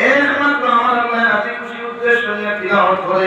একমাত্র আমার আল্লাহ রাজি খুশি উদ্দেশ্য নিয়ে তিলাওয়াত করে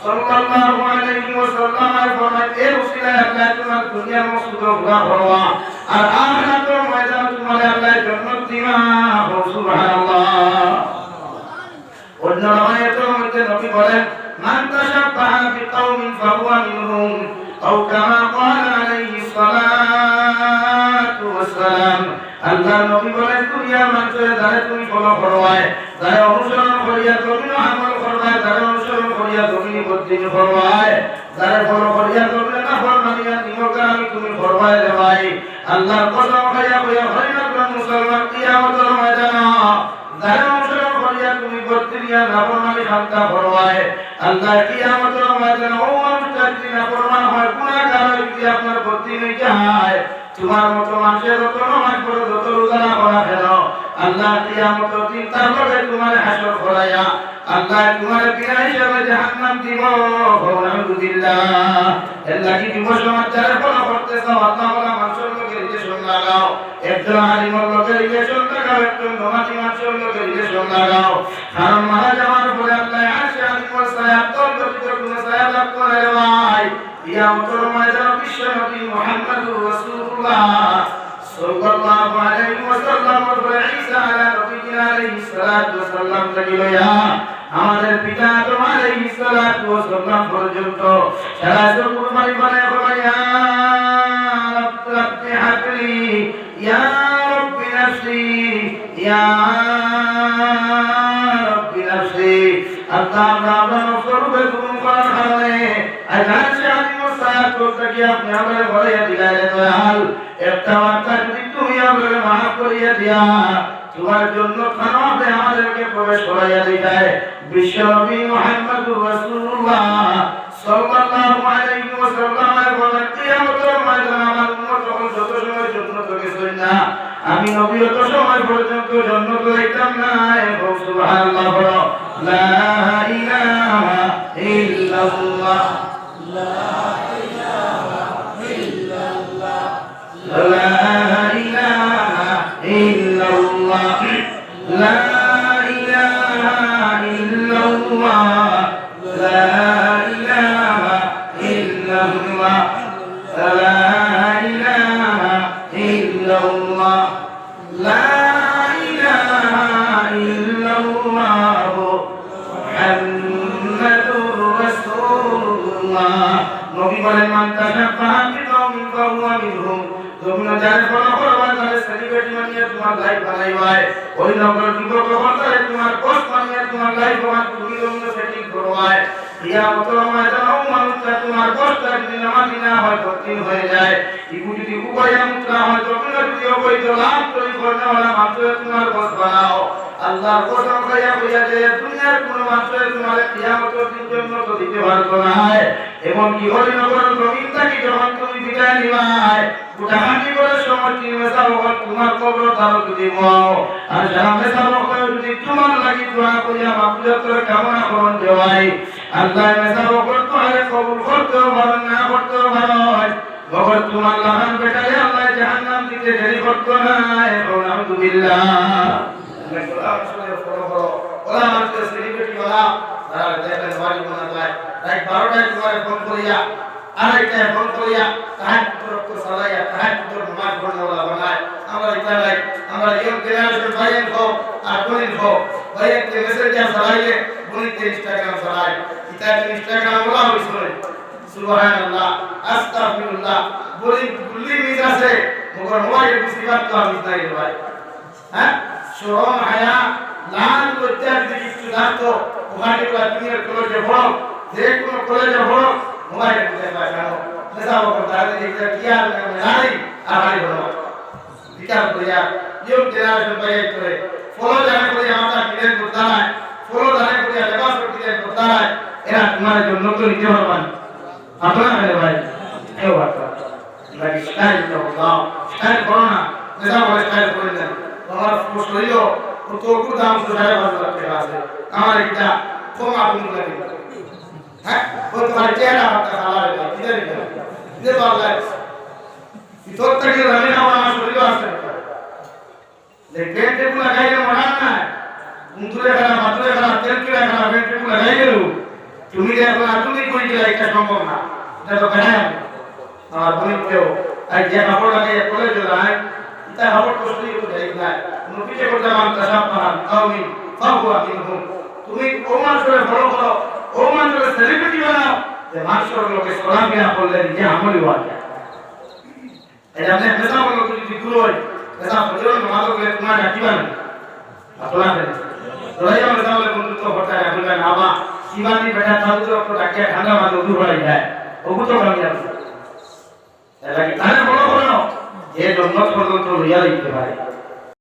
আলাইহি ওয়াসাল্লাম এর ফরমান এর উসিলায় আল্লাহ তোমার দুনিয়ার মকসুদ পুরা করবা আর আখিরাতের ময়দানে তোমার আল্লাহ জান্নাত দিবা। সুবহানাল্লাহ। অন্য রামায়তের মধ্যে নবী বলেন, মান তাশাব্বাহা বিকাউমিন ফাহুয়া মিনহুম, আও কামা ক্বালা আলাইহিস সালাতু ওয়াসসালাম। আল্লাহ নবী বলেন দুনিয়ার মানুষের যারা তুমি ফলো করবায় যারা অনুসরণ করিয়া জমিন আমল করবায় যারা অনুসরণ করিয়া জমিন বদিন করবায়। যারা ফলো করিয়া জমিন না ফরমানিয়া নিমকা আমি তুমি করবায় দেবাই আল্লাহর কসম খাইয়া কইয়া হরিনাথ মুসলমান কিয়ামতের ময়দানে। যারা অনুসরণ করিয়া তুমি বর্তিনিয়া নাফরমানি খান্তা ফরমায় আল্লাহ কিয়ামতের ময়দানে। ও মানুষটা যদি নাফরমান হয় গুনাহগার হয় যদি আপনার বর্তিনি যায় তোমার মতো মানুষের যত নামাজ পড়ো, যত রোজা না করা কেন আল্লাহ কিয়ামত দিন তার লগে তোমার হাসর করাইয়া আল্লাহ তোমার বিনা হিসাবে জাহান্নাম দিব আলহামদুলিল্লাহ। এর লাগি যুব সমাজ যারা ফলো করতেছ আল্লাহ বলা মানুষের লগে রিলেশন লাগাও একজন আলিমর লগে রিলেশন লাগাও একজন নমাজি মানুষের লগে রিলেশন লাগাও কারণ মারা যাওয়ার পরে আল্লাহ আসে আলিমর সায়াব তোর ব্যতীত কোনো সায়াব লাভ করে ভাই। কিয়ামতের ময়দানে বিশ্ব মুহাম্মদুর রাসূলুল্লাহ সাল্লাল্লাহু আলাইহি ওয়াসাল্লাম ওয়া ঈসা আলা নবিয়িনা আলাইহিস সালাতু ওয়াসাল্লাম থেকে লইয়া আমাদের পিতা আদম আলাইহিস সালাতু ওয়াসাল্লাম পর্যন্ত সারা কুরবানি বানায়া রব রব্বি হাবলি, ইয়া রব্বি নাফসি, ইয়া রব্বি নাফসি। আল্লাহ আমরা স্বরূপে তুমি করার কারণে আজ আমি মুসাফ করতে গিয়ে আপনি আমাদের ঘরে দিলাই দয়াল, একটা বার্তা তুমি আমাদের মাফ করিয়া দিয়া তোমার জন্য আমাদেরকে প্রবেশ করাইয়া দিতে বিশ্বনবী মুহাম্মদ রাসূলুল্লাহ সাল্লাল্লাহু আলাইহি বলেন কিয়ামতের ময়দানে আমার উম্মত যত সময় না, আমি নবী অত সময় পর্যন্ত জন্য তো দেখতাম না। এবং সুবহানাল্লাহ লা لا إله إلا الله لا إله إلا الله محمد رسول الله নবী বলেন মান তাশাব্বাহা বিকাউমিন ফাহুয়া মিনহুম তোমরা যারা ফলো করবা তাহলে সেলিব্রিটি বানিয়ে তোমার লাইফ বানাইবাই ওই নগর যুবক হল তাহলে তোমার পোস্ট বানিয়ে তোমার লাইফ বানাই তুমি অন্য সেটিং করবাই ইয়া মতলমা জানো মানুষটা পোস্ট যদি নামাজি হলে কবর আর যারা মেসা তোমার লাগি দোয়া করিয়া মাফিরাতের কামনা করন দেওয়াই, আল্লাহ মেসা বকল তোমারে কবুল করতেও তোমার লাহান বেটারে আল্লাহ জাহান্নাম দিতে দেরি করতো না এবং আলহামদুলিল্লাহ ওলা মানুষের সেলিব্রিটি ওলা তারা তোমার ফোন করিয়া আড়াইটায় ফোন করিয়া তাহার রক্ত চালাইয়া তাহার পুত্র নামাজ পড়নেওয়ালা বানায় আমরা এটা লাই আমরা ইয়ং জেনারেশন ভাইয়ের হোক আর বোনের হোক ভাইয়ের মেসেঞ্জার চালাইলে বোনের ইনস্টাগ্রাম চালায় ইনস্টাগ্রাম ওলা হয়েছিল সুবহানাল্লাহ, আস্তাগফিরুল্লাহ, বলি গুলি মিজ আছে, মগর মোবাইল মুসিবত তো আমি নাই ভাই। হ্যাঁ? শরম হায়া, লাল লজ্জার যদি একটু থাকতো ওখানে দুনিয়ার কলেজে পড়ো, যে কোনো কলেজে পড়ো মোবাইলে বুঝে পায় কেন নেশা বকর তাহলে দেখতে কি আর নাই আর হারি হলো বিচার করিয়া ইয়ং জেনারেশন পাই করে। ফলো জানা করে আমরা কিলেন করতে নাই ফলো জানা করে লেবাস করতে করতে তারা এরা তোমার জন্য তো নিতে পারবেন আপনারা মেরে ভাই এও বার্তা লাগে স্টাইল তো দাও স্টাইল করো না যেটা বলে স্টাইল করে দেন তোমার তো তোর দাম তো সাড়ে পাঁচ লাখ টাকা আছে আমার এটা কম আপনি লাগে হ্যাঁ ওই তোমার চেহারা একটা এটা কিদার এটা কিদার তো আল্লাহ তোর থেকে আমি আমার শরীর আছে দেখবেন টেবুল লাগাইলে মরান না কুন্তুরে খারাপ মাতুরে খারাপ তেল কিরা খারাপ বেন টেবুল লাগাই গেল তুমি যে এখন আধুনিক করে দিলা এটা সম্ভব না কাপড় লাগাই পরে দিলাই এটা কাপড় কষ্ট দিয়ে দেয় না নবীকে করতে মান তাসাব পাহান কাউমি ফাহুয়া মিনহুম তুমি ও মানুষের বড় করো ও মানুষের সেলিব্রিটি বানাও, যে মানুষের লোকে সালাম কিনা করলে নিজে আমলি হওয়া যায়। এটা আপনি পেশা বলো যদি বিক্রি হয় পেশা বলো নমাজ বলে তোমার ডাকিবা না আপনার রয়ে আমরা তাহলে বন্ধুত্ব হতে এখন না বাবা বেটা ঠান্ডা মাঝে উদু পড়াই যায় ওগু তো কামি আছে এটা কি তাহলে বড় বড়। যে জন্ম পর্যন্ত লইয়া লিখতে পারে